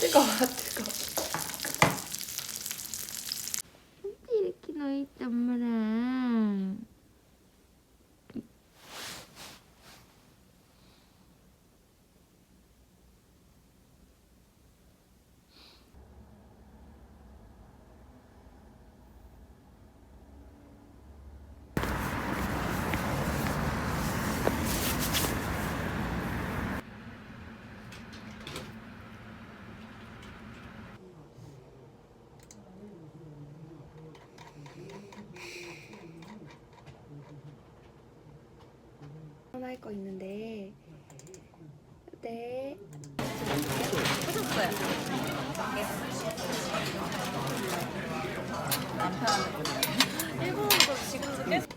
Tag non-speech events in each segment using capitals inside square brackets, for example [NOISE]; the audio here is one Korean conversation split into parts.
뜨거워 뜨거워 할 거 있는데. 네. 일본어도 지금도 계속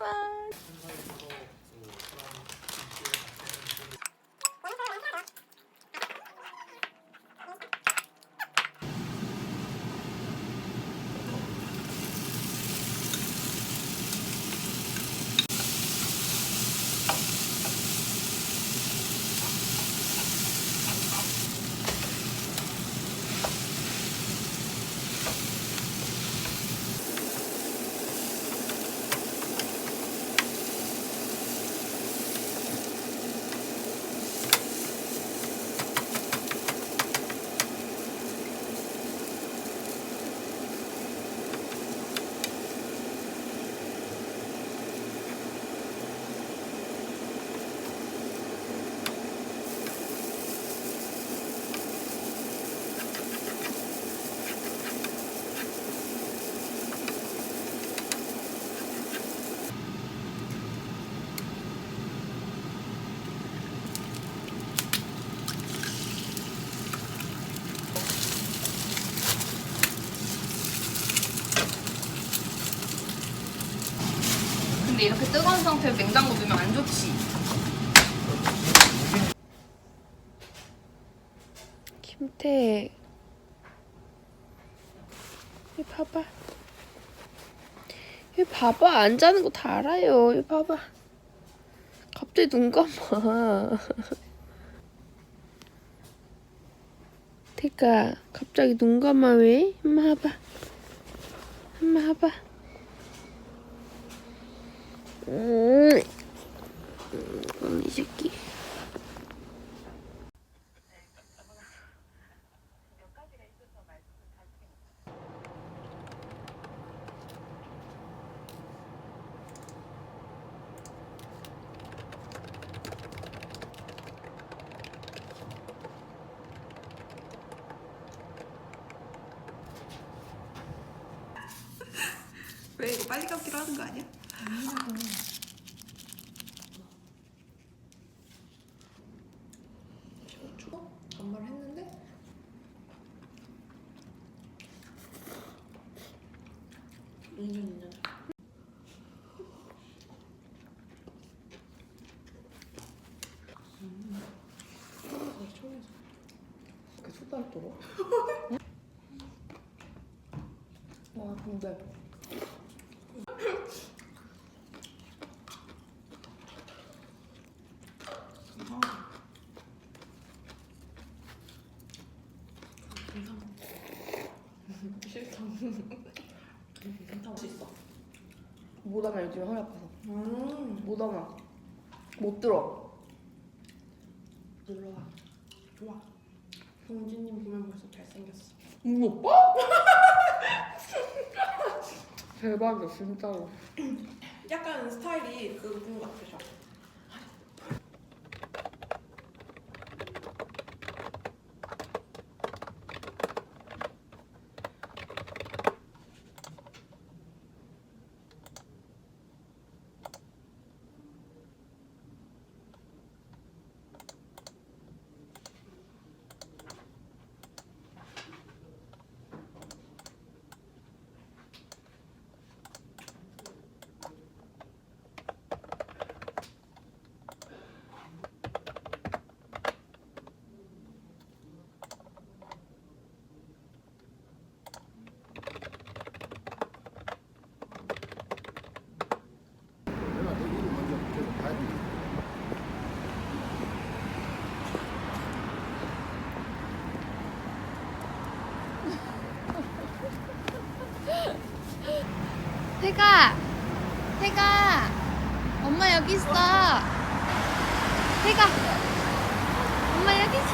음, 귀 뜨거운 상태로 냉장고 두면 안 좋지 김태. 이 봐봐. 이 봐봐. 안 자는 거 다 알아요. 이 봐봐. 갑자기 눈 감아. 태가 갑자기 눈 감아 왜? 엄마 봐봐. 엄마 봐봐. 음. 음, 이 새끼. 왜 이거 빨리 감기로 하는 거 아니야? 추워? 반말 했는데? 인정 인정 그 숟가락 돌아? 와 근데 싫다. 괜찮아. 있어. 못 하나 요즘 허리 아파서. 음. 못 하나. 못 들어. 놀러와. 좋아. 동진님 보면 벌써 응, 오빠? [LAUGHS] 대박이야, 진짜로. 약간 스타일이 그분 같으셔. 해가. 엄마 여기 있어.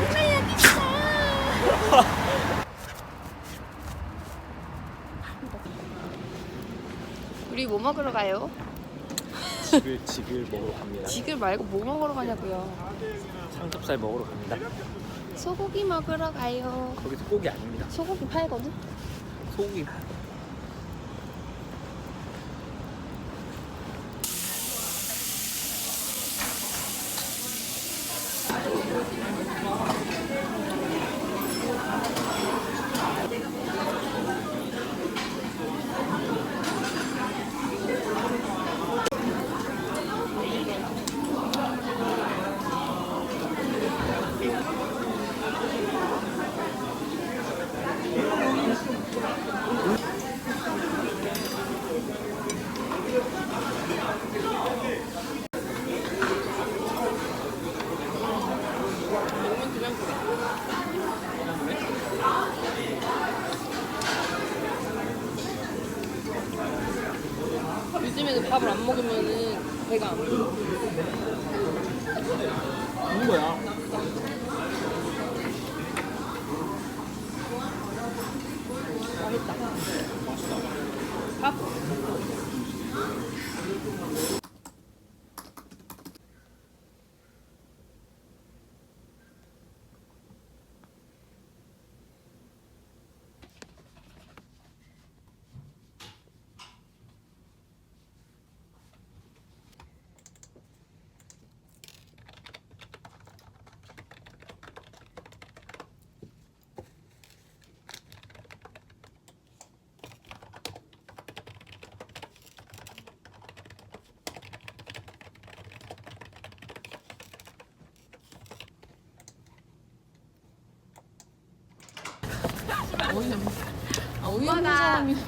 엄마 여기 있어. 우리 뭐 먹으러 가요? 지글 지글 먹으러 갑니다. 지글 말고 뭐 먹으러 가냐고요? 삼겹살 먹으러 갑니다. 소고기 먹으러 가요. 거기서 고기 아닙니다. 소고기 팔거든? 소고기. 요즘에는 밥을 안 먹으면은 배가 안. 먹는 거야. 밥?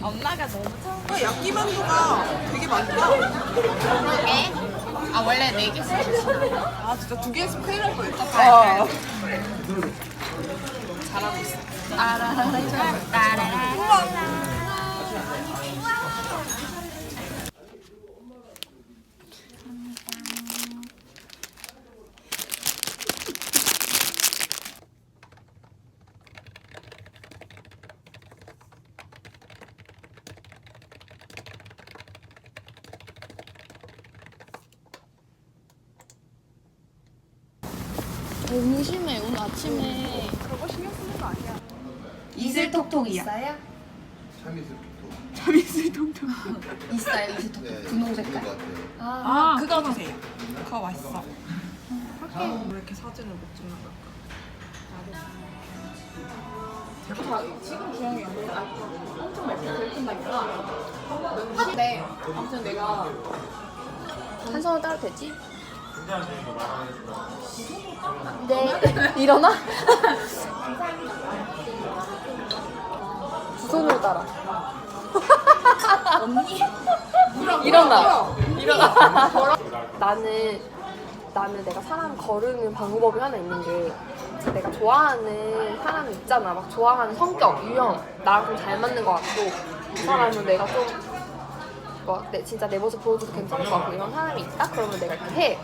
엄마가 너무 처음 야끼만두가 되게 많다. 그러게. 아 원래 네 개씩 주시나? 아 진짜 두 개씩 큰일 날 뻔했다. 아. 잘하고 있어. 너무 심해. 오늘 아침에 이슬 톡톡 있어요? 참이슬 통통. [LAUGHS] 있어요 이슬 톡톡 분홍 색깔. 아, 그거 주세요. 그거 맛있어. 왜 이렇게 사진을 못 찍는 걸까? 지금 주영이 엄청 맑게 들킨다니까. 근데 아무튼 내가 한 손을 따도 되지? 네. 일어나? 두 손으로 따라. 언니? 일어나. 일어나. 나는 나는 내가 사람 거르는 방법이 하나 있는 게 내가 좋아하는 사람이 있잖아. 막 좋아하는 성격, 유형 나랑 좀 잘 맞는 것 같고 이 사람은 내가 좀 뭐, 내, 진짜 내 모습 보여줘도 괜찮을 것 같고 이런 사람이 있다? 그러면 내가 이렇게 해.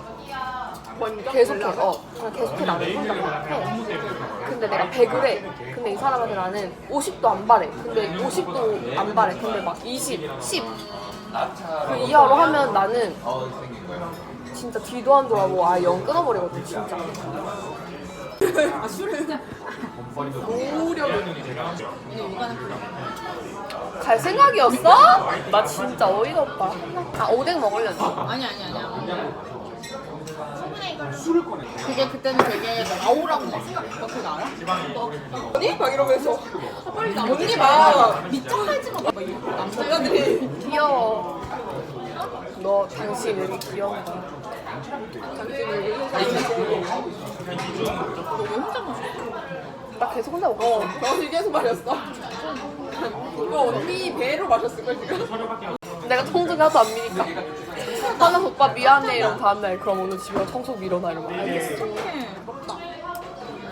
계속해. 어. 그냥 계속해 생각을 해. 근데 내가 100을 해. 근데 이 사람한테 나는 50도 안 바래. 근데 50도 안 바래. 근데 막 20, 10. 그 이하로 하면 나는 진짜 뒤도 안 돌아보고 아예 영 끊어버리거든, 진짜. 아 술은 노력을 갈 생각이었어? 나 진짜 어이가 없다. 아, 오뎅 먹으려니? 아니 아니 아니야. 그게 그때는 되게 나오라고 막 생각했어. 그거 알아? 언니 막 이러면서 빨리 나 언니 막 미쳐하지 마. 막 이러고 남자들이 귀여워. 너 당신 왜 이렇게 귀여운가? 너왜 혼자 마셨어? 나 계속 혼자 먹어. 너 계속 마셨어. 이거 언니 배로 마셨을 걸 지금. 내가 청소기 하도 안 미니까. 하나 오빠 미안해 이러면 다음날 그럼 오늘 집에 가서 청소기 일어나 이러면 알겠어.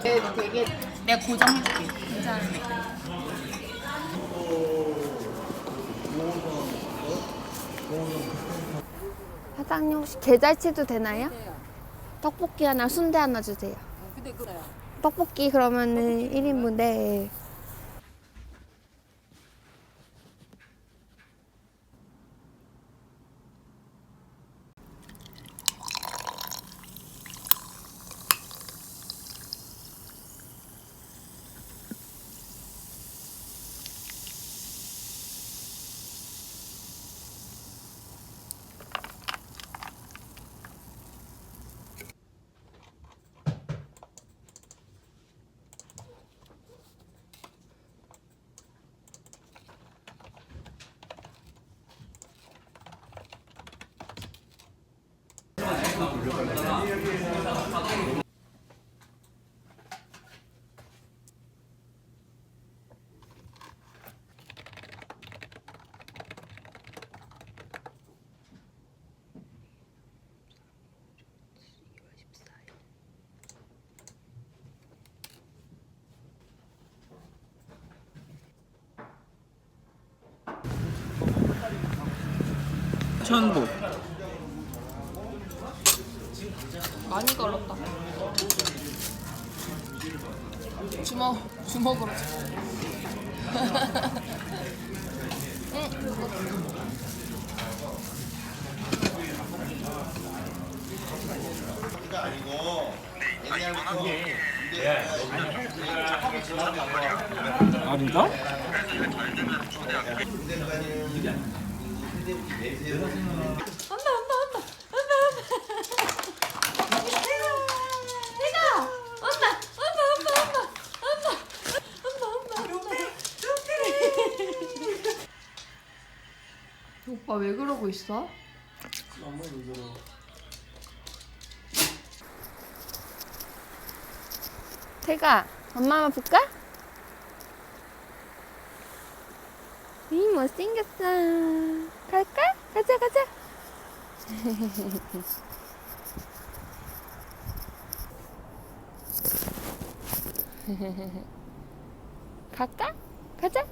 되게, 되게 내가 고정해줄게. 괜찮은데. 사장님 혹시 계좌이체도 되나요? 떡볶이 하나, 순대 하나 주세요. 떡볶이 그러면은 1인분 네. 천부. 많이 걸었다. 주먹 주먹으로. 아 진짜? 오빠 왜 그러고 있어? 태가 엄마 한번 볼까? 이 못생겼어. 갈까? 가자 가자. [LAUGHS] 갈까? 가자.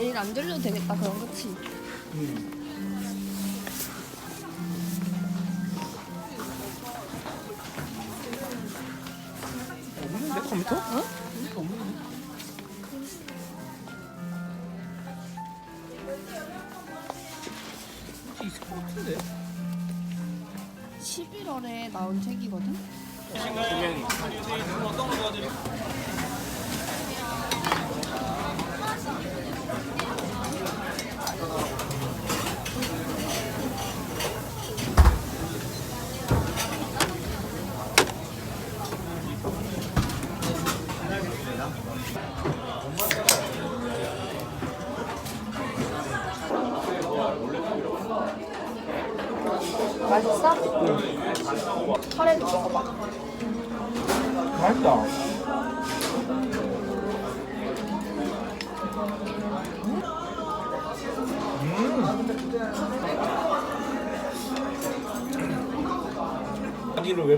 내일 안 들려도 되겠다 그럼 그치? 내 컴퓨터? 어?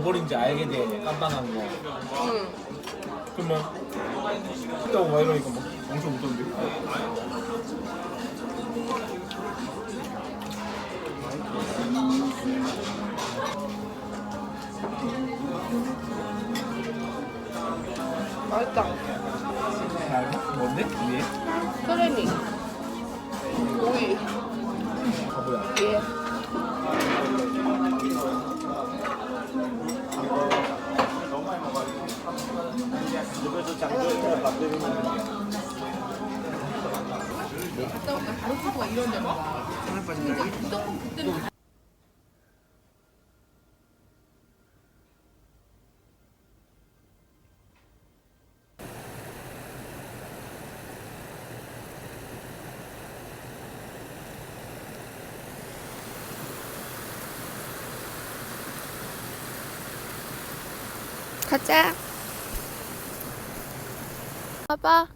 버린지 알게 돼 깐깐한 거. 응 그러면 있다고 막 이러니까 막 엄청 웃던데. 맛있다 알아? 뭔데? 위에? 크래미 오이 바보야. 예 가자. 봐봐.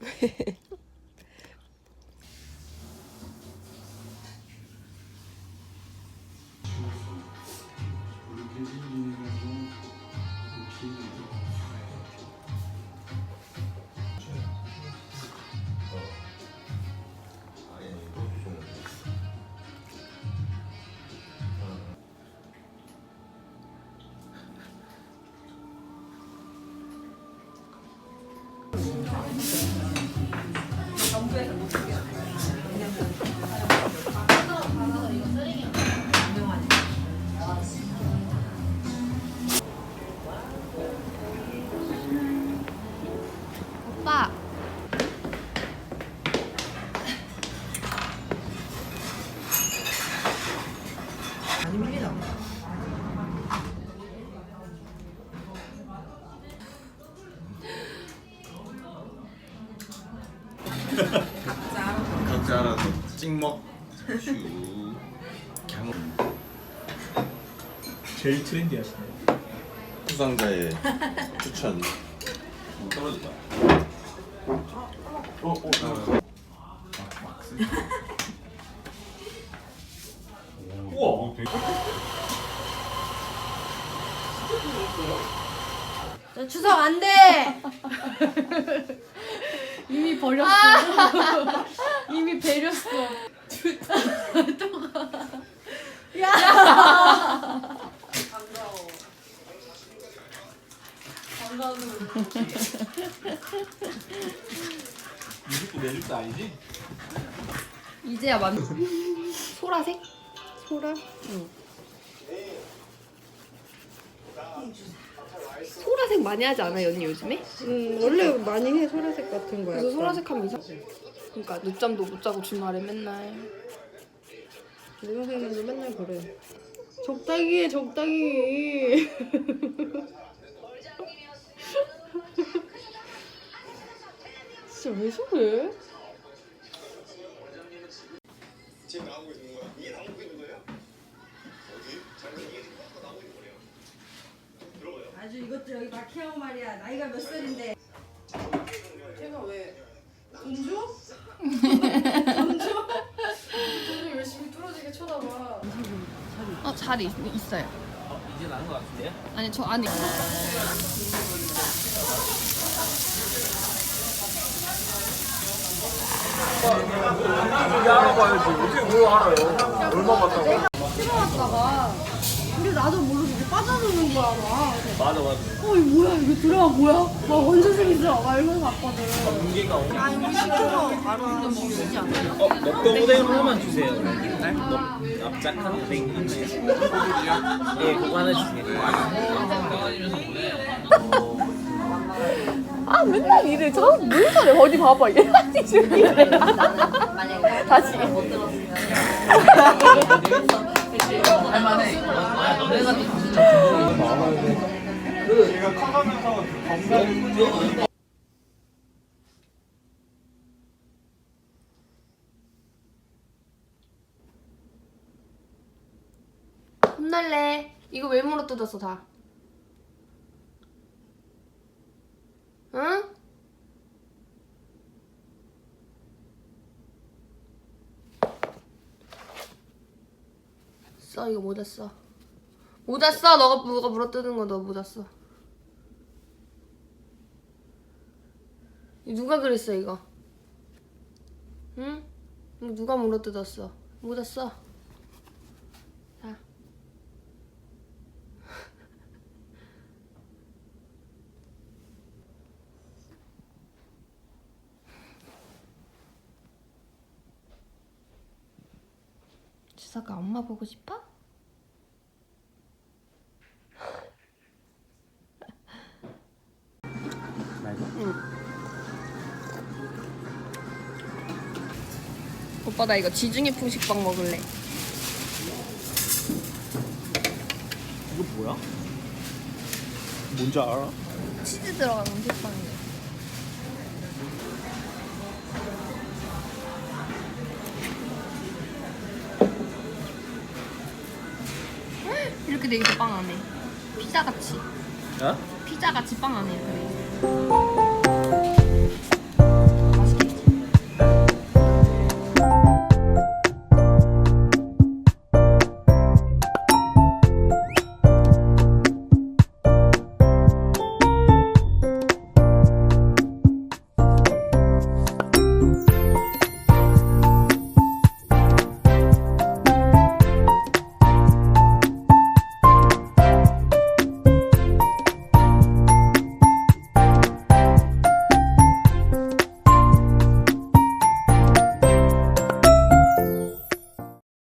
[LAUGHS] 제일 트렌디하시네. 수상자의 [LAUGHS] 추천 떨어졌다 어? 어? 어? 우와. 되게 추석 안 돼. [LAUGHS] 이미 버렸어. [LAUGHS] 이미 배렸어. 내집도 아니지? 이제야 만. 소라색? 소라? 소라색 많이 하지 않아요 언니 요즘에? 음, 원래 많이 해 소라색 같은 거야. 그래서 소라색 하면 이상. 그러니까 늦잠도 못 자고 주말에 맨날. 내 동생도 맨날 그래. 적당히 해, 적당히. [LAUGHS] 왜 저래? 아주 이것도 여기 마키하고 말이야 나이가 몇 살인데 제가 왜? 돈 줘? 돈을 열심히 뚫어지게 쳐다봐. 어 자리 있- 있어요. 이제 나는 것 같은데요? 아니 저 안에 이게 알아봐야지. 어떻게 그걸 알아요? 얼마 받다고? 근데 나도 모르게 이렇게 빠져드는 거야, 막. 맞아 맞아. 어, 이거 뭐야? 이거 드라마 뭐야? 막 언제 생기죠? 막 이러면서 봤거든. 어, 시켜서 바로 어, 넉도 오뎅 하나만 주세요. 넉 납작한 오뎅 있네. 예, 그거 하나 주세요. 아 맨날 이래. 저뭔 소리 어디 봐봐 얘. 다시. 다시. 얘가 커가면서 건강 혼날래. 이거 왜 물어 뜯었어 다? 응? 써 이거 모자 써. 모자 써. 너가 누가 물어 뜯은 거너 써. 이거 누가 그랬어 이거? 응? 누가 물어 뜯었어? 모자 써. 자. [LAUGHS] 주사가 엄마 보고 싶어? 오빠 나 이거 지중해 풍식빵 먹을래. 이거 뭐야? 뭔지 알아? 치즈 들어간 음식빵이야. 이렇게 돼 있어 빵 안에 피자 같이. 어? 피자 같이 빵 안에 그래.